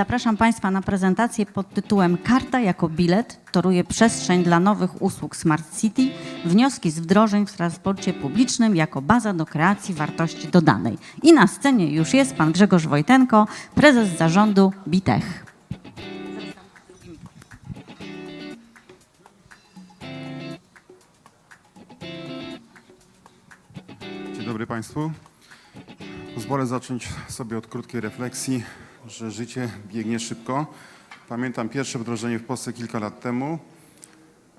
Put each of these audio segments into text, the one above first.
Zapraszam Państwa na prezentację pod tytułem Karta jako bilet toruje przestrzeń dla nowych usług Smart City, wnioski z wdrożeń w transporcie publicznym jako baza do kreacji wartości dodanej. I na scenie już jest Pan Grzegorz Wojtenko, prezes zarządu Bitech. Dzień dobry Państwu. Pozwolę zacząć sobie od krótkiej refleksji, że życie biegnie szybko. Pamiętam pierwsze wdrożenie w Polsce kilka lat temu.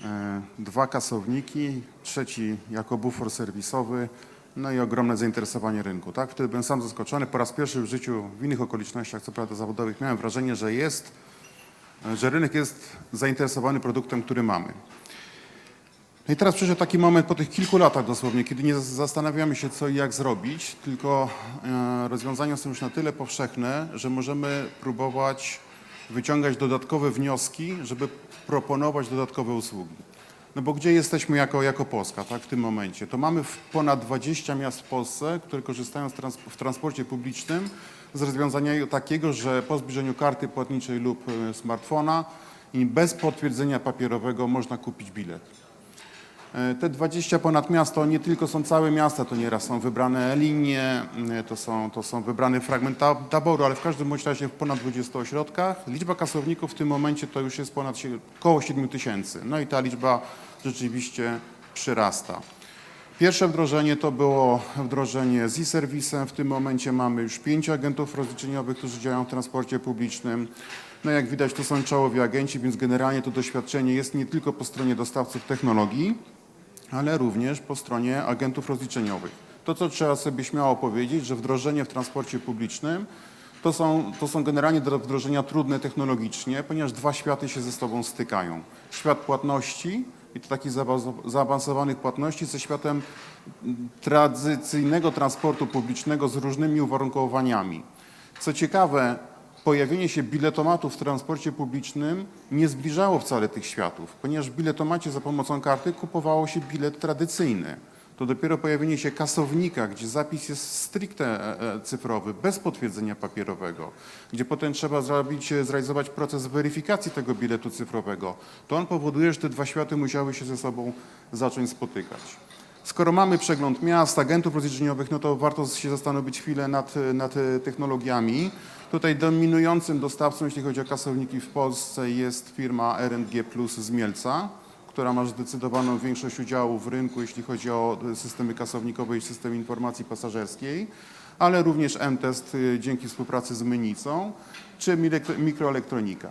E, Dwa kasowniki, trzeci jako bufor serwisowy, no i ogromne zainteresowanie rynku. Tak? Wtedy byłem sam zaskoczony. Po raz pierwszy w życiu, w innych okolicznościach, co prawda zawodowych, miałem wrażenie, że jest, e, że rynek jest zainteresowany produktem, który mamy. No i teraz przyszedł taki moment po tych kilku latach dosłownie, kiedy nie zastanawiamy się co i jak zrobić, tylko e, rozwiązania są już na tyle powszechne, że możemy próbować wyciągać dodatkowe wnioski, żeby proponować dodatkowe usługi. No bo gdzie jesteśmy jako, jako Polska tak, w tym momencie? To mamy ponad 20 miast w Polsce, które korzystają trans w transporcie publicznym z rozwiązania takiego, że po zbliżeniu karty płatniczej lub e, smartfona i bez potwierdzenia papierowego można kupić bilet. E, Te 20 ponad miast to nie tylko są całe miasta, to nieraz są wybrane linie, e, to są, to są wybrany fragment ta- taboru, ale w każdym bądź razie w ponad 20 ośrodkach. Liczba kasowników w tym momencie to już jest ponad około 7 tysięcy. No i ta liczba rzeczywiście przyrasta. Pierwsze wdrożenie to było wdrożenie z e-serwisem. W tym momencie mamy już pięciu agentów rozliczeniowych, którzy działają w transporcie publicznym. No jak widać, to są czołowi agenci, więc generalnie to doświadczenie jest nie tylko po stronie dostawców technologii, ale również po stronie agentów rozliczeniowych. To, co trzeba sobie śmiało powiedzieć, że wdrożenie w transporcie publicznym to są, to są generalnie do wdrożenia trudne technologicznie, ponieważ dwa światy się ze sobą stykają. Świat płatności i to takich zaawansow- zaawansowanych płatności ze światem tradycyjnego transportu publicznego z różnymi uwarunkowaniami. Co ciekawe, pojawienie się biletomatów w transporcie publicznym nie zbliżało wcale tych światów, ponieważ w biletomacie za pomocą karty kupowało się bilet tradycyjny. To dopiero pojawienie się kasownika, gdzie zapis jest stricte e, e, cyfrowy, bez potwierdzenia papierowego, gdzie potem trzeba zrobić, e, zrealizować proces weryfikacji tego biletu cyfrowego, to on powoduje, że te dwa światy musiały się ze sobą zacząć spotykać. Skoro mamy przegląd miast, agentów rozliczeniowych, no to warto się zastanowić chwilę nad, nad technologiami. Tutaj dominującym dostawcą, jeśli chodzi o kasowniki w Polsce jest firma R&G Plus z Mielca, która ma zdecydowaną większość udziału w rynku, jeśli chodzi o systemy kasownikowe i system informacji pasażerskiej, ale również M-Test e, dzięki współpracy z Mynicą, czy mikroelektronika.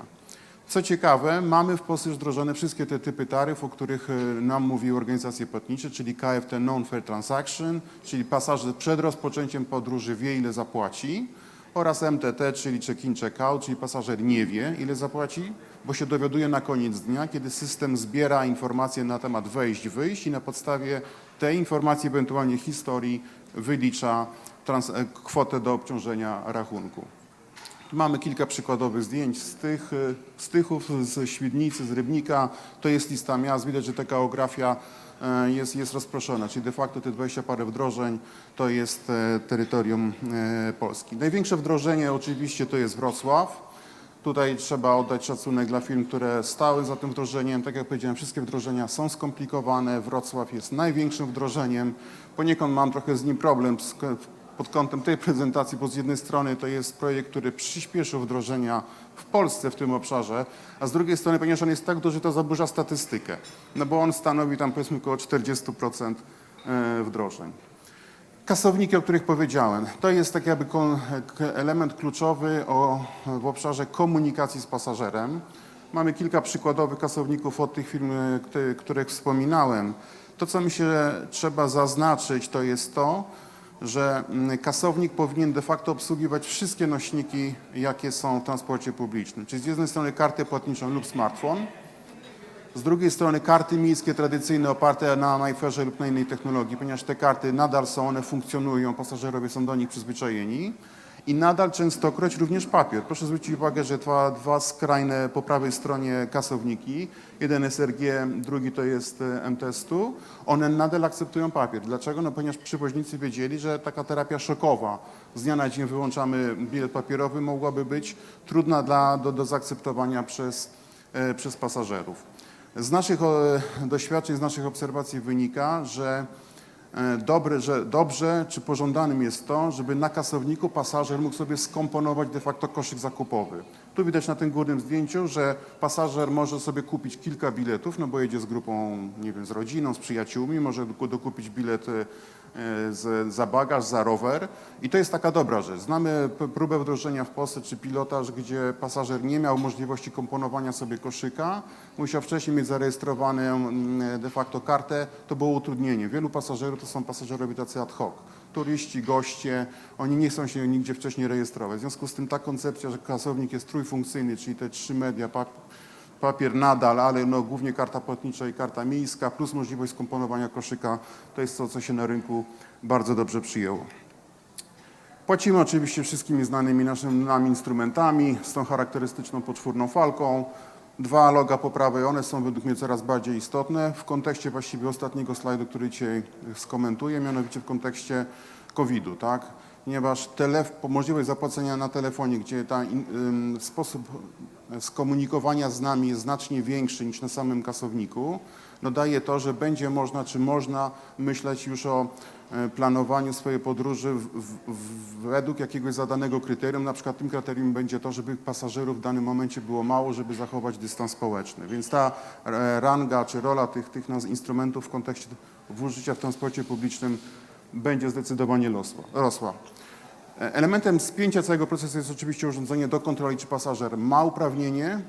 Co ciekawe, mamy w Polsce już wdrożone wszystkie te typy taryf, o których e, nam mówiły organizacje płatnicze, czyli KFT Non-Fair Transaction, czyli pasażer przed rozpoczęciem podróży wie, ile zapłaci, oraz MTT, czyli check-in, check-out, czyli pasażer nie wie, ile zapłaci, bo się dowiaduje na koniec dnia, kiedy system zbiera informacje na temat wejść, wyjść i na podstawie tej informacji, ewentualnie historii, wylicza e, kwotę do obciążenia rachunku. Mamy kilka przykładowych zdjęć z tych, e, z Tychów, z Świdnicy, z Rybnika. To jest lista miast. Widać, że ta geografia e, jest, jest rozproszona, czyli de facto te 20 parę wdrożeń to jest e, terytorium e, Polski. Największe wdrożenie oczywiście to jest Wrocław. Tutaj trzeba oddać szacunek dla firm, które stały za tym wdrożeniem. Tak jak powiedziałem, wszystkie wdrożenia są skomplikowane. Wrocław jest największym wdrożeniem. Poniekąd mam trochę z nim problem pod kątem tej prezentacji, bo z jednej strony to jest projekt, który przyspieszył wdrożenia w Polsce w tym obszarze, a z drugiej strony, ponieważ on jest tak duży, to zaburza statystykę, no bo on stanowi tam powiedzmy około 40% e, wdrożeń. Kasowniki, o których powiedziałem, to jest tak jakby element kluczowy o, w obszarze komunikacji z pasażerem. Mamy kilka przykładowych kasowników od tych firm, e, których wspominałem. To, co mi się trzeba zaznaczyć, to jest to, że mm, kasownik powinien de facto obsługiwać wszystkie nośniki, jakie są w transporcie publicznym. Czyli z jednej strony kartę płatniczą lub smartfon, z drugiej strony karty miejskie tradycyjne oparte na MyFairze lub na innej technologii, ponieważ te karty nadal są, one funkcjonują, pasażerowie są do nich przyzwyczajeni. I nadal częstokroć również papier. Proszę zwrócić uwagę, że dwa, dwa skrajne po prawej stronie kasowniki, jeden SRG, drugi to jest e, MTS-tu, one nadal akceptują papier. Dlaczego? No ponieważ przewoźnicy wiedzieli, że taka terapia szokowa, z dnia na dzień wyłączamy bilet papierowy, mogłaby być trudna dla, do, do zaakceptowania przez, e, przez pasażerów. Z naszych e, doświadczeń, z naszych obserwacji wynika, że dobre, że dobrze czy pożądanym jest to, żeby na kasowniku pasażer mógł sobie skomponować de facto koszyk zakupowy. Tu widać na tym górnym zdjęciu, że pasażer może sobie kupić kilka biletów, no bo jedzie z grupą, nie wiem, z rodziną, z przyjaciółmi, może doku- dokupić bilet e, z, za bagaż, za rower i to jest taka dobra rzecz. Znamy próbę wdrożenia w Polsce czy pilotaż, gdzie pasażer nie miał możliwości komponowania sobie koszyka, musiał wcześniej mieć zarejestrowaną mm, de facto kartę, to było utrudnienie. Wielu pasażerów to są pasażerowie tacy ad hoc. Turyści, goście, oni nie chcą się nigdzie wcześniej rejestrować. W związku z tym ta koncepcja, że kasownik jest trójfunkcyjny, czyli te trzy media, papier nadal, ale no, głównie karta płatnicza i karta miejska, plus możliwość skomponowania koszyka, to jest to, co się na rynku bardzo dobrze przyjęło. Płacimy oczywiście wszystkimi znanymi naszymi nam instrumentami, z tą charakterystyczną poczwórną falką. Dwa loga po prawej, one są według mnie coraz bardziej istotne w kontekście właściwie ostatniego slajdu, który dzisiaj skomentuję, mianowicie w kontekście COVID-u, tak? Ponieważ telef- możliwość zapłacenia na telefonie, gdzie ym, sposób skomunikowania z nami jest znacznie większy niż na samym kasowniku, no daje to, że będzie można, czy można myśleć już o e, planowaniu swojej podróży w, w, w, według jakiegoś zadanego kryterium. Na przykład tym kryterium będzie to, żeby pasażerów w danym momencie było mało, żeby zachować dystans społeczny. Więc ta e, ranga czy rola tych, tych instrumentów w kontekście użycia w transporcie publicznym będzie zdecydowanie rosła. E, Elementem spięcia całego procesu jest oczywiście urządzenie do kontroli, czy pasażer ma uprawnienie.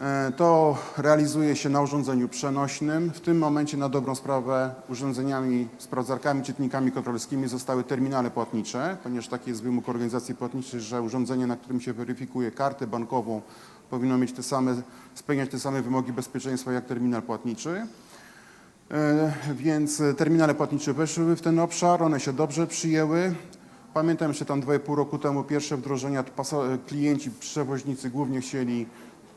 E, To realizuje się na urządzeniu przenośnym. W tym momencie na dobrą sprawę urządzeniami, sprawdzarkami, czytnikami kontrolerskimi zostały terminale płatnicze, ponieważ taki jest wymóg organizacji płatniczej, że urządzenie, na którym się weryfikuje kartę bankową, powinno mieć te same, spełniać te same wymogi bezpieczeństwa jak terminal płatniczy. E, Więc e, terminale płatnicze weszły w ten obszar, one się dobrze przyjęły. Pamiętam jeszcze tam 2,5 roku temu pierwsze wdrożenia, e, klienci, przewoźnicy głównie chcieli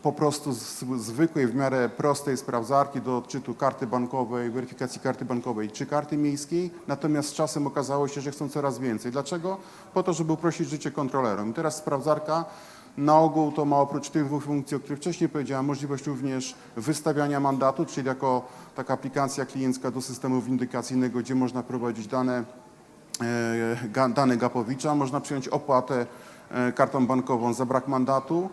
po prostu z- zwykłej, w miarę prostej sprawdzarki do odczytu karty bankowej, weryfikacji karty bankowej czy karty miejskiej, natomiast z czasem okazało się, że chcą coraz więcej. Dlaczego? Po to, żeby uprościć życie kontrolerom. I teraz sprawdzarka na ogół to ma oprócz tych dwóch funkcji, o których wcześniej powiedziałem, możliwość również wystawiania mandatu, czyli jako taka aplikacja kliencka do systemu windykacyjnego, gdzie można prowadzić dane, e, dane Gapowicza, można przyjąć opłatę e, kartą bankową za brak mandatu.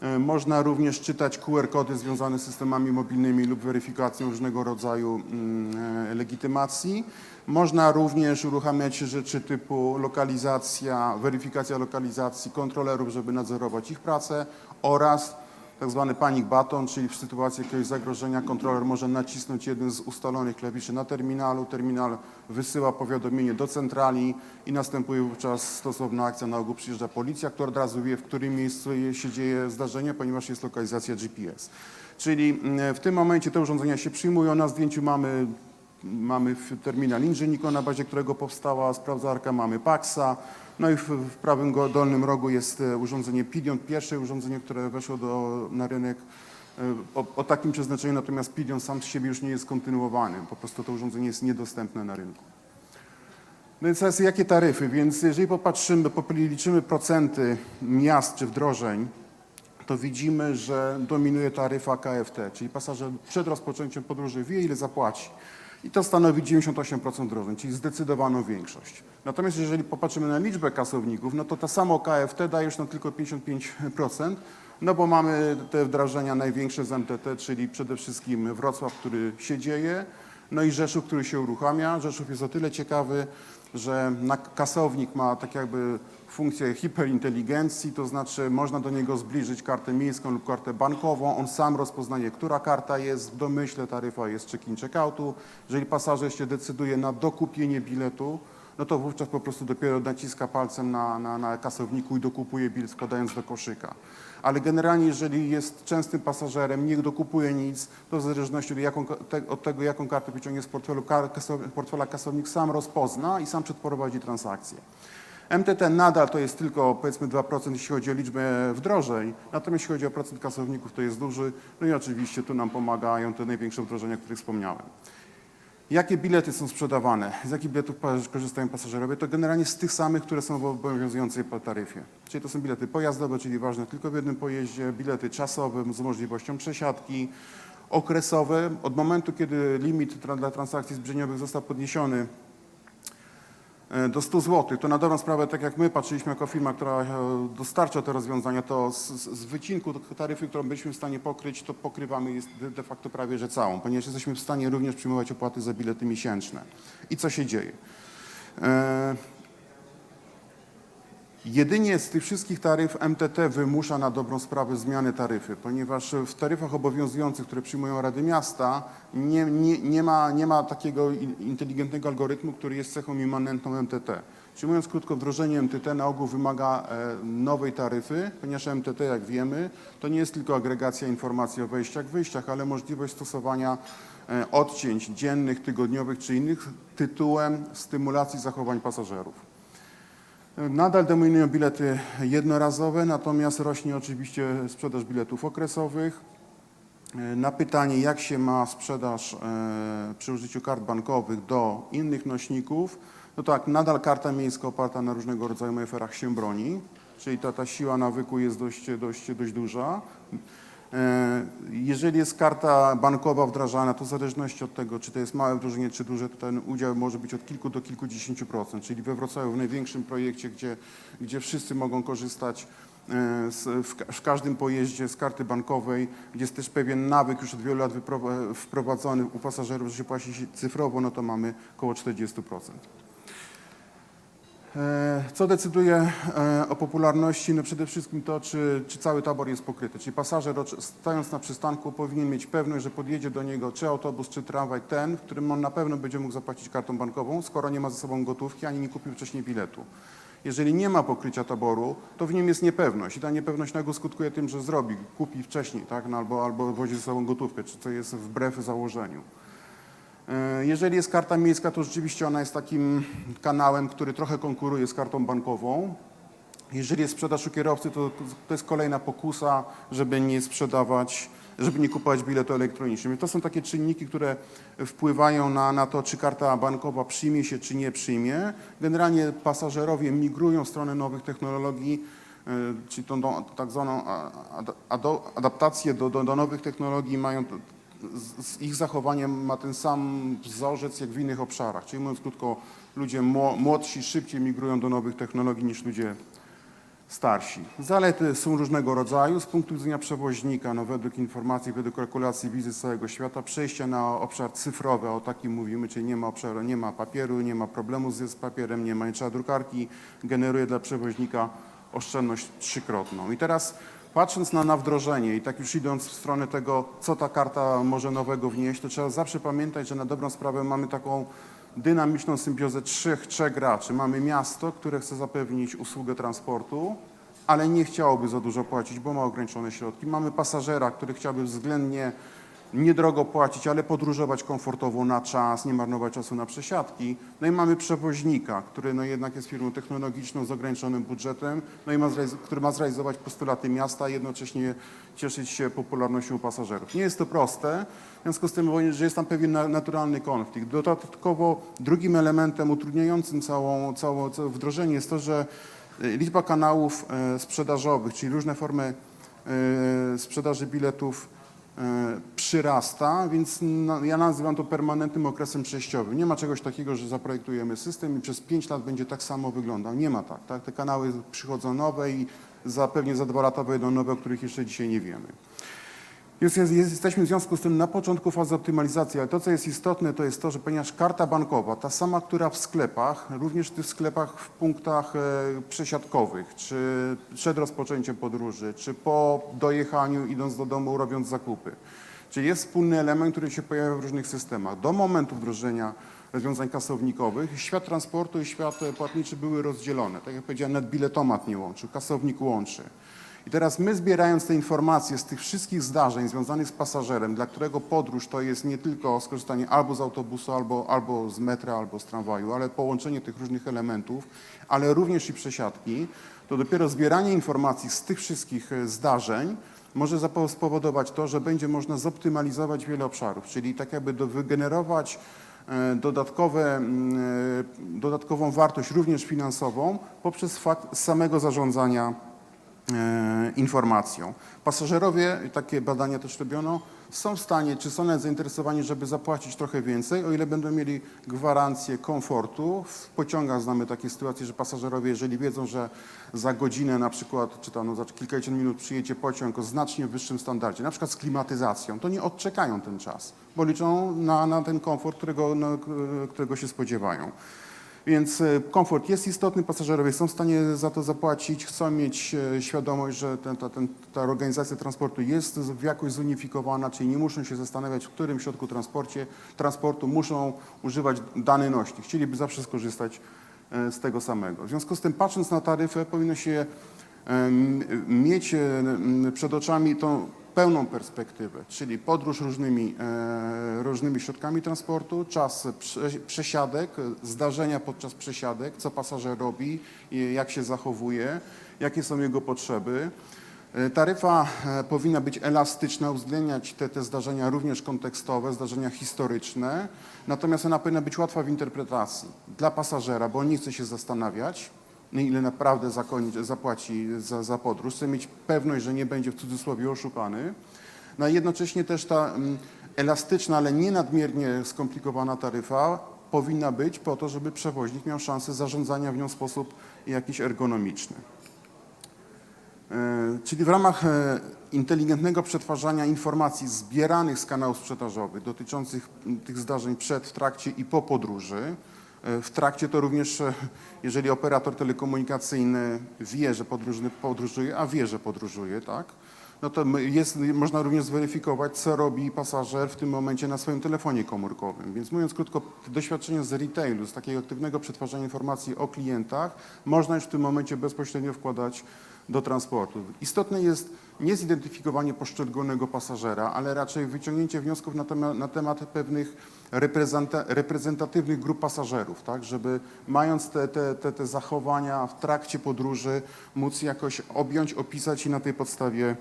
E, Można również czytać QR-kody związane z systemami mobilnymi lub weryfikacją różnego rodzaju mm, e, legitymacji. Można również uruchamiać rzeczy typu lokalizacja, weryfikacja lokalizacji kontrolerów, żeby nadzorować ich pracę oraz tak zwany panic button, czyli w sytuacji jakiegoś zagrożenia kontroler może nacisnąć jeden z ustalonych klawiszy na terminalu. Terminal wysyła powiadomienie do centrali i następuje wówczas stosowna akcja. Na ogół przyjeżdża policja, która od razu wie, w którym miejscu się dzieje zdarzenie, ponieważ jest lokalizacja GPS. Czyli mm, w tym momencie te urządzenia się przyjmują. Na zdjęciu mamy Mamy terminal Ingenico, na bazie którego powstała sprawdzarka, mamy Paxa, no i w, w prawym dolnym rogu jest e, urządzenie Pidion, pierwsze urządzenie, które weszło do, na rynek e, o, o takim przeznaczeniu, natomiast Pidion sam z siebie już nie jest kontynuowany, po prostu to urządzenie jest niedostępne na rynku. No więc teraz jakie taryfy? Więc jeżeli popatrzymy, liczymy procenty miast czy wdrożeń, to widzimy, że dominuje taryfa KFT, czyli pasażer przed rozpoczęciem podróży wie, ile zapłaci. I to stanowi 98% wdrożeń, czyli zdecydowaną większość. Natomiast jeżeli popatrzymy na liczbę kasowników, no to to samo KFT daje już nam tylko 55%, no bo mamy te wdrażania największe z MTT, czyli przede wszystkim Wrocław, który się dzieje, no i Rzeszów, który się uruchamia. Rzeszów jest o tyle ciekawy, że kasownik ma tak jakby funkcję hiperinteligencji, to znaczy można do niego zbliżyć kartę miejską lub kartę bankową. On sam rozpoznaje, która karta jest w domyśle, taryfa jest check-in, check-outu. Jeżeli pasażer się decyduje na dokupienie biletu, no to wówczas po prostu dopiero naciska palcem na, na, na kasowniku i dokupuje bilet składając do koszyka. Ale generalnie, jeżeli jest częstym pasażerem, nie dokupuje nic, to w zależności od, jaką, te, od tego, jaką kartę wyciągnie z portfelu, kar, kasow, portfela kasownik sam rozpozna i sam przeprowadzi transakcję. MTT nadal to jest tylko powiedzmy 2% jeśli chodzi o liczbę wdrożeń, natomiast jeśli chodzi o procent kasowników to jest duży, no i oczywiście tu nam pomagają te największe wdrożenia, o których wspomniałem. Jakie bilety są sprzedawane? Z jakich biletów korzystają pasażerowie? To generalnie z tych samych, które są w obowiązującej taryfie. Czyli to są bilety pojazdowe, czyli ważne tylko w jednym pojeździe, bilety czasowe z możliwością przesiadki, okresowe. Od momentu, kiedy limit dla transakcji zbliżeniowych został podniesiony do 100 zł, to na dobrą sprawę, tak jak my patrzyliśmy jako firma, która e, dostarcza te rozwiązania, to z, z wycinku taryfy, którą byliśmy w stanie pokryć, to pokrywamy jest de, de facto prawie że całą, ponieważ jesteśmy w stanie również przyjmować opłaty za bilety miesięczne. I co się dzieje? E, Jedynie z tych wszystkich taryf MTT wymusza na dobrą sprawę zmiany taryfy, ponieważ w taryfach obowiązujących, które przyjmują Rady Miasta, nie, nie, nie, ma, nie ma takiego in- inteligentnego algorytmu, który jest cechą immanentną MTT. Czyli mówiąc krótko, wdrożenie MTT na ogół wymaga e, nowej taryfy, ponieważ MTT, jak wiemy, to nie jest tylko agregacja informacji o wejściach, wyjściach, ale możliwość stosowania e, odcięć dziennych, tygodniowych czy innych tytułem stymulacji zachowań pasażerów. Nadal dominują bilety jednorazowe, natomiast rośnie oczywiście sprzedaż biletów okresowych. E, Na pytanie, jak się ma sprzedaż e, przy użyciu kart bankowych do innych nośników, no tak, nadal karta miejska oparta na różnego rodzaju meferach się broni, czyli ta, ta siła nawyku jest dość, dość, dość duża. E, Jeżeli jest karta bankowa wdrażana, to w zależności od tego, czy to jest małe wdrożenie, czy duże, to ten udział może być od kilku do kilkudziesięciu procent. Czyli we Wrocławiu, w największym projekcie, gdzie, gdzie wszyscy mogą korzystać e, z, w, w każdym pojeździe z karty bankowej, jest też pewien nawyk już od wielu lat wprowadzony u pasażerów, że się płaci cyfrowo, no to mamy około 40%. E, Co decyduje e, o popularności? No przede wszystkim to, czy, czy cały tabor jest pokryty. Czyli pasażer stając na przystanku powinien mieć pewność, że podjedzie do niego czy autobus, czy tramwaj ten, w którym on na pewno będzie mógł zapłacić kartą bankową, skoro nie ma ze sobą gotówki, ani nie kupił wcześniej biletu. Jeżeli nie ma pokrycia taboru, to w nim jest niepewność i ta niepewność nagle skutkuje tym, że zrobi, kupi wcześniej, tak? no albo, albo wozi ze sobą gotówkę, czy co jest wbrew założeniu. E, Jeżeli jest karta miejska, to rzeczywiście ona jest takim kanałem, który trochę konkuruje z kartą bankową. Jeżeli jest sprzedaż u kierowcy, to to jest kolejna pokusa, żeby nie sprzedawać, żeby nie kupować biletu elektronicznego. To są takie czynniki, które wpływają na, na to, czy karta bankowa przyjmie się, czy nie przyjmie. Generalnie pasażerowie migrują w stronę nowych technologii, e, czyli tą, tak zwaną adaptację do, do, do nowych technologii mają z, ich zachowaniem ma ten sam wzorzec jak w innych obszarach. Czyli mówiąc krótko, ludzie mło- młodsi szybciej migrują do nowych technologii niż ludzie starsi. Zalety są różnego rodzaju. Z punktu widzenia przewoźnika, no według informacji, według kalkulacji wizy z całego świata, przejście na obszar cyfrowy, o takim mówimy, czyli nie ma obszaru, nie ma papieru, nie ma problemu z papierem, nie ma nie trzeba drukarki, generuje dla przewoźnika oszczędność trzykrotną. I teraz patrząc na, na wdrożenie i tak już idąc w stronę tego, co ta karta może nowego wnieść, to trzeba zawsze pamiętać, że na dobrą sprawę mamy taką dynamiczną symbiozę trzech, trzech graczy. Mamy miasto, które chce zapewnić usługę transportu, ale nie chciałoby za dużo płacić, bo ma ograniczone środki. Mamy pasażera, który chciałby względnie niedrogo płacić, ale podróżować komfortowo na czas, nie marnować czasu na przesiadki. No i mamy przewoźnika, który no jednak jest firmą technologiczną z ograniczonym budżetem, no i ma który ma zrealizować postulaty miasta, a jednocześnie cieszyć się popularnością pasażerów. Nie jest to proste, w związku z tym, że jest tam pewien na- naturalny konflikt. Dodatkowo drugim elementem utrudniającym całą, całe wdrożenie jest to, że y, liczba kanałów e, sprzedażowych, czyli różne formy e, sprzedaży biletów e, przyrasta, więc ja nazywam to permanentnym okresem przejściowym. Nie ma czegoś takiego, że zaprojektujemy system i przez 5 lat będzie tak samo wyglądał. Nie ma tak. tak? Te kanały przychodzą nowe i za, pewnie za dwa lata wejdą nowe, o których jeszcze dzisiaj nie wiemy. Jest, jest, jest, jesteśmy w związku z tym na początku fazy optymalizacji, ale to, co jest istotne, to jest to, że ponieważ karta bankowa, ta sama, która w sklepach, również w tych sklepach w punktach e, przesiadkowych, czy przed rozpoczęciem podróży, czy po dojechaniu, idąc do domu, robiąc zakupy, czyli jest wspólny element, który się pojawia w różnych systemach. Do momentu wdrożenia rozwiązań kasownikowych świat transportu i świat płatniczy były rozdzielone. Tak jak powiedziałem, net biletomat nie łączył, kasownik łączy. I teraz my zbierając te informacje z tych wszystkich zdarzeń związanych z pasażerem, dla którego podróż to jest nie tylko skorzystanie albo z autobusu, albo, albo z metra, albo z tramwaju, ale połączenie tych różnych elementów, ale również i przesiadki, to dopiero zbieranie informacji z tych wszystkich e, zdarzeń może spowodować to, że będzie można zoptymalizować wiele obszarów, czyli tak jakby wygenerować e, dodatkowe, e, dodatkową wartość również finansową poprzez fakt samego zarządzania informacją. Pasażerowie, takie badania też robiono, są w stanie, czy są nawet zainteresowani, żeby zapłacić trochę więcej, o ile będą mieli gwarancję komfortu. W pociągach znamy takie sytuacje, że pasażerowie, jeżeli wiedzą, że za godzinę na przykład, czy tam no, za kilkadziesiąt minut przyjedzie pociąg o znacznie wyższym standardzie, na przykład z klimatyzacją, to nie odczekają ten czas, bo liczą na, na ten komfort, którego, no, którego się spodziewają. Więc e, komfort jest istotny, pasażerowie są w stanie za to zapłacić, chcą mieć e, świadomość, że ten, ta, ten, ta organizacja transportu jest w jakoś zunifikowana, czyli nie muszą się zastanawiać, w którym środku transporcie, transportu muszą używać danej nośnik. Chcieliby zawsze skorzystać e, z tego samego. W związku z tym, patrząc na taryfę, powinno się mieć przed oczami tą pełną perspektywę, czyli podróż różnymi, e, różnymi środkami transportu, czas prze, przesiadek, zdarzenia podczas przesiadek, co pasażer robi, jak się zachowuje, jakie są jego potrzeby. E, Taryfa e, powinna być elastyczna, uwzględniać te, te zdarzenia również kontekstowe, zdarzenia historyczne, natomiast ona powinna być łatwa w interpretacji dla pasażera, bo on nie chce się zastanawiać, ile naprawdę zapłaci za, za podróż, chce mieć pewność, że nie będzie w cudzysłowie oszukany. No a jednocześnie też ta mm, elastyczna, ale nie nadmiernie skomplikowana taryfa powinna być po to, żeby przewoźnik miał szansę zarządzania w nią w sposób jakiś ergonomiczny. E, Czyli w ramach e, inteligentnego przetwarzania informacji zbieranych z kanałów sprzedażowych dotyczących tych zdarzeń przed, w trakcie i po podróży, w trakcie to również, e, jeżeli operator telekomunikacyjny wie, że podróżny podróżuje, a wie, że podróżuje, tak? No to jest, można również zweryfikować, co robi pasażer w tym momencie na swoim telefonie komórkowym. Więc mówiąc krótko, doświadczenie z retailu, z takiego aktywnego przetwarzania informacji o klientach, można już w tym momencie bezpośrednio wkładać do transportu. Istotne jest nie zidentyfikowanie poszczególnego pasażera, ale raczej wyciągnięcie wniosków na temat, na temat pewnych reprezenta, reprezentatywnych grup pasażerów, tak, żeby mając te, te, te, te zachowania w trakcie podróży móc jakoś objąć, opisać i na tej podstawie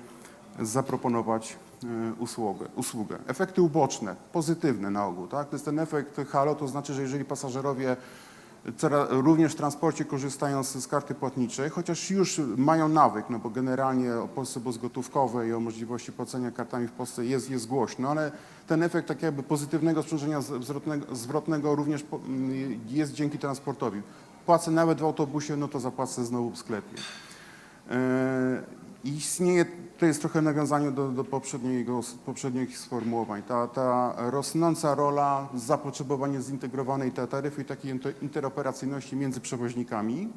zaproponować e, usługę. usługę. Efekty uboczne, pozytywne na ogół. Tak? To jest ten efekt halo, to znaczy, że jeżeli pasażerowie również w transporcie korzystają z, karty płatniczej, chociaż już mają nawyk, no bo generalnie o Polsce bezgotówkowej i o możliwości płacenia kartami w Polsce jest, jest głośno, ale ten efekt tak jakby pozytywnego sprzężenia zwrotnego, zwrotnego również mm, jest dzięki transportowi. Płacę nawet w autobusie, no to zapłacę znowu w sklepie. E, Istnieje, to jest trochę nawiązanie do, do poprzedniego, poprzednich sformułowań, ta, ta rosnąca rola, zapotrzebowanie zintegrowanej ta- taryfy i takiej inter- interoperacyjności między przewoźnikami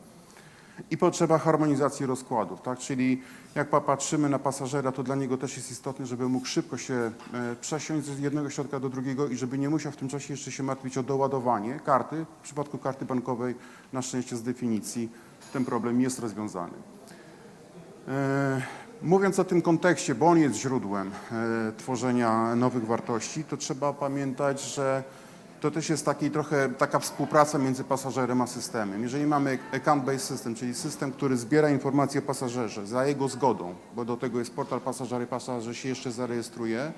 i potrzeba harmonizacji rozkładów, tak? Czyli jak patrzymy na pasażera, to dla niego też jest istotne, żeby mógł szybko się e, przesiąść z jednego środka do drugiego i żeby nie musiał w tym czasie jeszcze się martwić o doładowanie karty. W przypadku karty bankowej na szczęście z definicji ten problem jest rozwiązany. E, Mówiąc o tym kontekście, bo on jest źródłem e, tworzenia nowych wartości, to trzeba pamiętać, że to też jest taki trochę taka współpraca między pasażerem a systemem. Jeżeli mamy account-based system, czyli system, który zbiera informacje o pasażerze za jego zgodą, bo do tego jest portal pasażery, pasażer się jeszcze zarejestruje,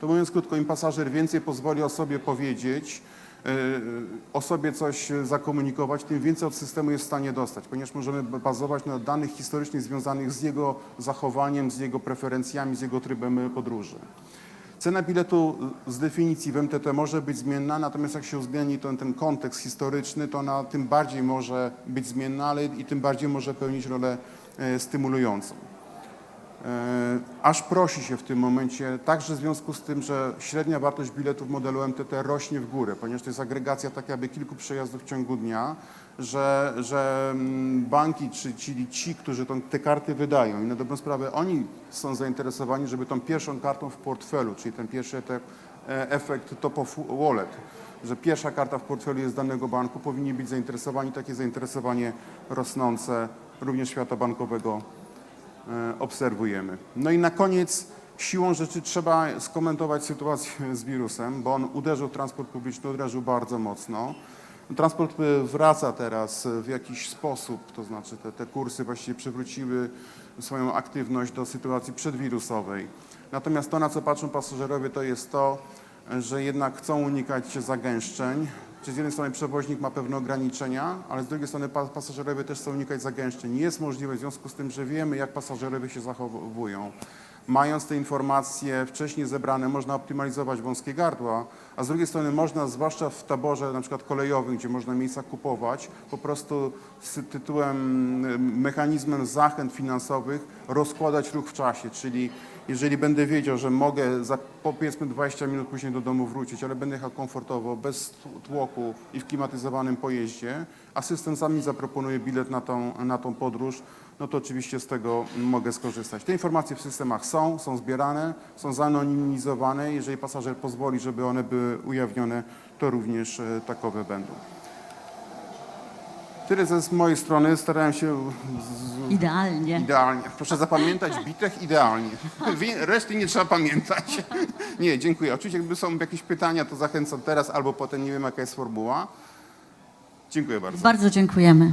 to mówiąc krótko, im pasażer więcej pozwoli o sobie powiedzieć, e, o sobie coś zakomunikować, tym więcej od systemu jest w stanie dostać, ponieważ możemy bazować na danych historycznych związanych z jego zachowaniem, z jego preferencjami, z jego trybem podróży. Cena biletu z definicji w MTT może być zmienna, natomiast jak się uwzględni ten, ten kontekst historyczny, to ona tym bardziej może być zmienna, ale i tym bardziej może pełnić rolę stymulującą. E, Aż prosi się w tym momencie, także w związku z tym, że średnia wartość biletu w modelu MTT rośnie w górę, ponieważ to jest agregacja tak jakby kilku przejazdów w ciągu dnia, że, że mm, banki, czy, czyli ci, którzy tą, te karty wydają i na dobrą sprawę oni są zainteresowani, żeby tą pierwszą kartą w portfelu, czyli ten pierwszy e, efekt top of wallet, że pierwsza karta w portfelu jest danego banku, powinni być zainteresowani, takie zainteresowanie rosnące również świata bankowego obserwujemy. No i na koniec siłą rzeczy trzeba skomentować sytuację z wirusem, bo on uderzył w transport publiczny, uderzył bardzo mocno. Transport e, wraca teraz w jakiś sposób, to znaczy te, te kursy właściwie przywróciły swoją aktywność do sytuacji przedwirusowej. Natomiast to, na co patrzą pasażerowie, to jest to, że jednak chcą unikać zagęszczeń. Czyli z jednej strony przewoźnik ma pewne ograniczenia, ale z drugiej strony pa- pasażerowie też chcą unikać zagęszczeń. Jest możliwe w związku z tym, że wiemy, jak pasażerowie się zachowują. Mając te informacje wcześniej zebrane, można optymalizować wąskie gardła, a z drugiej strony można, zwłaszcza w taborze na przykład kolejowym, gdzie można miejsca kupować, po prostu z tytułem, mm, mechanizmem zachęt finansowych rozkładać ruch w czasie, czyli jeżeli będę wiedział, że mogę za powiedzmy 20 minut później do domu wrócić, ale będę jechał komfortowo, bez tłoku i w klimatyzowanym pojeździe, a system sam mi zaproponuje bilet na tą, na tą podróż, no to oczywiście z tego mogę skorzystać. Te informacje w systemach są, są zbierane, są zanonimizowane. Jeżeli pasażer pozwoli, żeby one były ujawnione, to również e, takowe będą. Tyle ze z mojej strony. Starałem się z, Idealnie. Idealnie. Proszę zapamiętać bitech idealnie. Reszty nie trzeba pamiętać. Nie, dziękuję. Oczywiście jakby są jakieś pytania, to zachęcam teraz albo potem, nie wiem jaka jest formuła. Dziękuję bardzo. Bardzo dziękujemy.